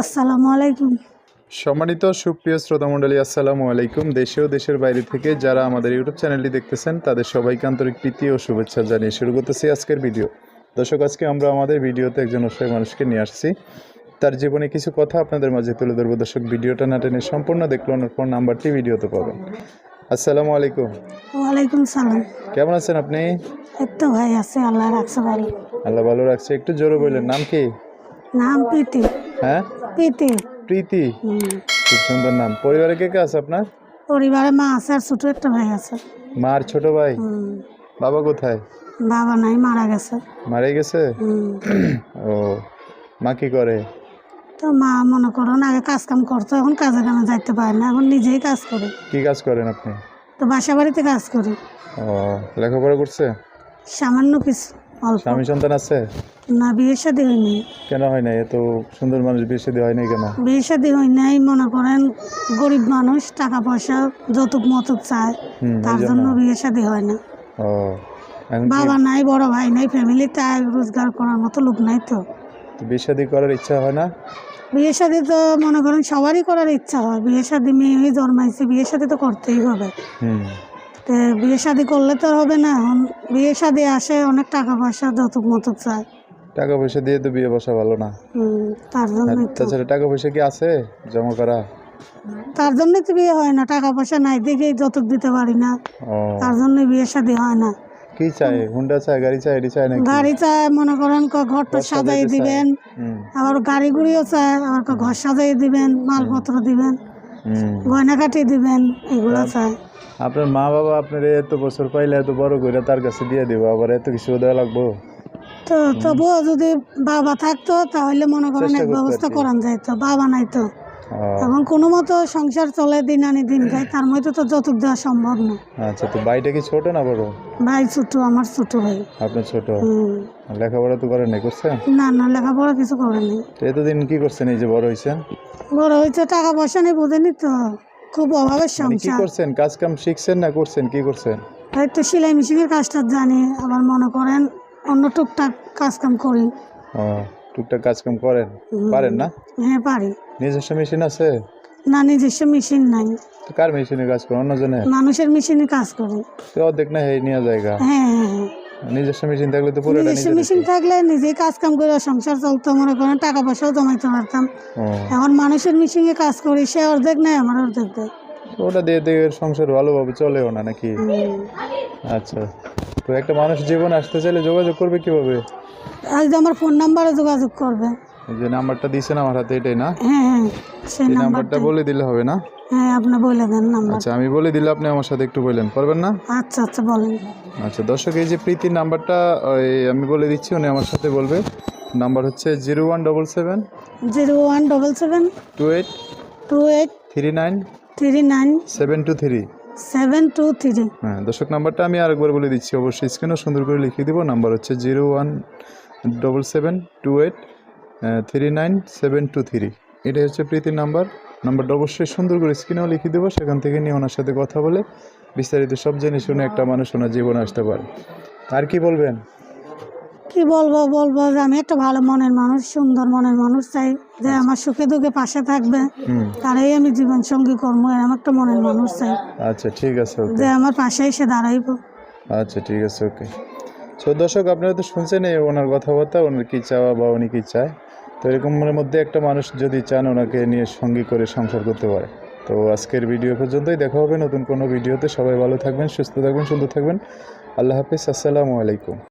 আসসালামু আলাইকুম। সম্মানিত সুপ্রিয় শ্রোতামণ্ডলী আসসালামু আলাইকুম। দেশে ও দেশের বাইরে থেকে যারা আমাদের ইউটিউব চ্যানেলটি দেখতেছেন তাদের সবাইকে আন্তরিক প্রীতি ও শুভেচ্ছা জানিয়ে শুরু করতেছি আজকের ভিডিও। দর্শক আজকে আমরা আমাদের ভিডিওতে একজন অসহায় মানুষকে নিয়ে আসছি। তার জীবনে কিছু কথা আপনাদের মাঝে তুলে ধরবো। দর্শক ভিডিওটা না টেনে সম্পূর্ণ দেখল ফোন নাম্বারটি ভিডিওতে পাবেন। আসসালামু আলাইকুম। ওয়ালাইকুম সালাম। কেমন আছেন আপনি? তো ভাই আছে আল্লাহ রাখছে ভালো। আল্লাহ ভালো রাখছে। একটু জোরে বললেন নাম কি? নাম প্রীতি। হ্যাঁ? প্রীতি। প্রীতি? খুব সুন্দর নাম। পরিবারে কে কে আছে আপনার? পরিবারে মা আছে আর ছোট একটা ভাই আছে। মা আর ছোট ভাই? বাবা কোথায়? বাবা নাই মারা গেছে। মারা গেছে? ও মা কি করে? তো মা মনে করো না আগে কাজ কাম করতো এখন কাজে কামে যাইতে পারে না এখন নিজেই কাজ করি। কি কাজ করেন আপনি? তো বাসা বাড়িতে কাজ করি। ও লেখাপড়া করছে? সামান্য কিছু। স্বামী সন্তান আছে? না বিয়ে শাদি হয়নি। কেন হয় না এত সুন্দর মানুষ বিয়ে শাদী হয় নাই কেন? বিয়ে শাদি হয় নাই মনে করেন গরিব মানুষ টাকা পয়সা যৌতুক মতুক চায় তার জন্য। বিয়ে শাদি হয় না। ও বাবা নাই বড় ভাই নাই ফ্যামিলিতে আয় রোজগার করার মতো লোক নাই তো। বিয়ে শাদী করার ইচ্ছা হয় না? বিয়ে শাদি তো মনে করেন সবারই করার ইচ্ছা হয়। বিয়ে শাদি মেয়ে জন্মাইছে বিয়ে শাদি তো করতেই হবে। হুম। তো বিয়ে শাদি করলে তো হবে না। এখন বিয়ে শাদি আসে অনেক টাকা পয়সা যৌতুক মতুক চায়। টাকা পয়সা দিয়ে তো বিয়ে বসা ভালো না। হুম, তার জন্য তাছাড়া টাকা পয়সা কি আছে জমা করা? তার জন্যই তো বিয়ে হয় না টাকা পয়সা নাই দেখেই যৌতুক দিতে পারি না। ও। তার জন্য বিয়ে শাদি হয় না। কি চাই হুন্ডা চাই গাড়ি চাই এটি চাই নাকি? গাড়ি চায় মনে করেন ক- ঘরটা ঘর সাজাই দিবেন হুম। আবার গাড়ি গুড়িও চায় আবার ক- ঘর সাজাই দিবেন মালপত্র দিবেন হুম। গয়নাকাটি দিবেন এগুলো চায়। আপনার মা বাবা আপনার এত বছর পাইলে এত বড় করে তার কাছে দিয়ে দিব আবার এত কিছু দেওয়া লাগবো? তো তবুও যদি বাবা থাকতো তাহলে মনে করেন এক ব্যবস্থা করান যাইতো বাবা নাই তো। এখন কোনো মতো সংসার চলে দিন আনি দিন তার মধ্যে তো যৌতুক দেওয়া সম্ভব না। আচ্ছা তো কি ছোট না বড়? ভাই ছোট আমার ছোট ভাই। আপনার ছোট। লেখাপড়া তো করেন নাই করছেন? না না লেখাপড়া কিছু করেনি এতদিন কি করছেন এই যে বড় হয়েছেন বড় হয়েছে টাকা পয়সা নেই বোঝেনি তো। খুব অভাবের মানে কি করছেন? কাজ কাম শিখছেন না করছেন? কি করছেন? এই তো সেলাই মেশিনের কাজটা জানি আবার মনে করেন অন্য টুকটাক কাজ কাম করি টুকটাক কাজ কাম করেন পারেন না? হ্যাঁ পারি। নিজস্ব মেশিন আছে? না নিজস্ব মেশিন নাই। কার মেশিনে কাজ করেন? অন্যজনে মানুষের মেশিনে কাজ করি। তো অর্ধেক না এই নিয়ে জায়গা? হ্যাঁ হ্যাঁ হ্যাঁ। নিজস্ব মেশিন থাকলে তো পুরোটা নিজস্ব মেশিন থাকলে নিজেই কাজ কাম করে সংসার চলতো মনে করেন টাকা পয়সাও জমাইতে পারতাম। এখন মানুষের মেশিনে কাজ করি সে অর্ধেক নেয় আমার অর্ধেক দেয়। ওটা দিয়ে দিয়ে সংসার ভালোভাবে চলেও না নাকি? আচ্ছা। তো একটা মানুষ জীবন আসতে চাইলে যোগাযোগ করবে কীভাবে? আজ আমার ফোন নাম্বারে যোগাযোগ করবে। এই যে নাম্বারটা দিয়েছেন আমার হাতে এটাই না? হ্যাঁ হ্যাঁ সেই নাম্বারটা বলে দিলে হবে না? হ্যাঁ আপনি বলে দেন নাম্বার আচ্ছা আমি বলে দিলে আপনি আমার সাথে একটু পারবেন না? আচ্ছা আচ্ছা বলেন। আচ্ছা দর্শক এই যে প্রীতির নাম্বারটা আমি বলে দিচ্ছি উনি আমার সাথে বলবে। নাম্বার হচ্ছে zero one double seven zero one double seven two eight two eight three nine three nine seven two three. Seven two three. হ্যাঁ দর্শক নাম্বারটা আমি আরেকবার বলে দিচ্ছি অবশ্যই স্ক্রিনও সুন্দর করে লিখিয়ে দিব। নাম্বার হচ্ছে zero one double seven two eight three nine seven two three. এটাই হচ্ছে প্রীতির নাম্বার নাম্বারটা অবশ্যই সুন্দর করে স্ক্রিনেও লিখে দেবো সেখান থেকে নিয়ে ওনার সাথে কথা বলে বিস্তারিত সব জেনে শুনে একটা মানুষ ওনার জীবনে আসতে পারে। আর কি বলবেন? কি বলব বলব যে আমি একটা ভালো মনের মানুষ সুন্দর মনের মানুষ চাই যে আমার সুখে দুঃখে পাশে থাকবে। তারাই আমি জীবন সঙ্গী কর্ম এরকম একটা মনের মানুষ চাই। আচ্ছা ঠিক আছে যে আমার পাশে এসে দাঁড়াইব। আচ্ছা ঠিক আছে ওকে। সো দর্শক আপনারা তো শুনছেন এই ওনার কথাবার্তা ওনার কী চাওয়া বা উনি কী চায়। তো এরকমের মধ্যে একটা মানুষ যদি চান ওনাকে নিয়ে সঙ্গী করে সংসার করতে পারে। তো আজকের ভিডিও পর্যন্তই। দেখা হবে নতুন কোনো ভিডিওতে। সবাই ভালো থাকবেন, সুস্থ থাকবেন, সুন্দর থাকবেন। আল্লাহ হাফিজ। আসসালামু আলাইকুম।